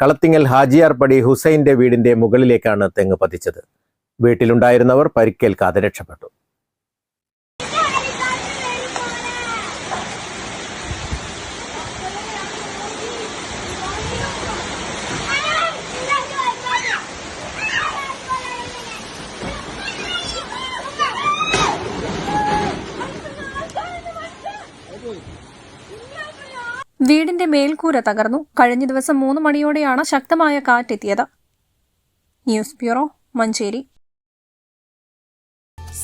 കളത്തിങ്ങൽ ഹാജിയാർപടി ഹുസൈന്റെ വീടിന്റെ മുകളിലേക്കാണ് തെങ്ങ് പതിച്ചത്. വീട്ടിലുണ്ടായിരുന്നവർ പരിക്കേൽക്കാതെ രക്ഷപ്പെട്ടു. വീടിന്റെ മേൽക്കൂര തകർന്നു. കഴിഞ്ഞ ദിവസം മൂന്ന് മണിയോടെയാണ് ശക്തമായ കാറ്റെത്തിയത്. News bureau Manjeri.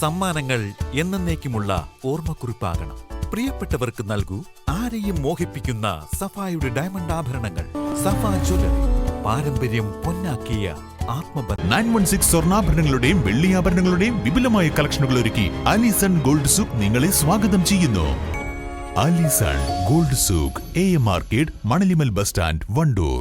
സമ്മാനങ്ങൾ എന്നേക്കുമുള്ള ഓർമ്മക്കുറിപ്പാകണം. പ്രിയപ്പെട്ടവർക്ക് നൽകൂ ആരെയും മോഹിപ്പിക്കുന്ന സഫായുടെ ഡയമണ്ട് ആഭരണങ്ങൾ. സഫ ജ്വല പാരമ്പര്യം പൊന്നാക്കിയ ആത്മബന്ധം. നയൻ വൺ സിക്സ് സ്വർണാഭരണങ്ങളുടെയും വെള്ളിയാഭരണങ്ങളുടെയും വിപുലമായ കളക്ഷനുകൾ ഒരുക്കി അലിസൺ ഗോൾഡ് സൂക്ക് നിങ്ങളെ സ്വാഗതം ചെയ്യുന്നു. Alison gold souk A M market Manalimal bus stand Wandoor.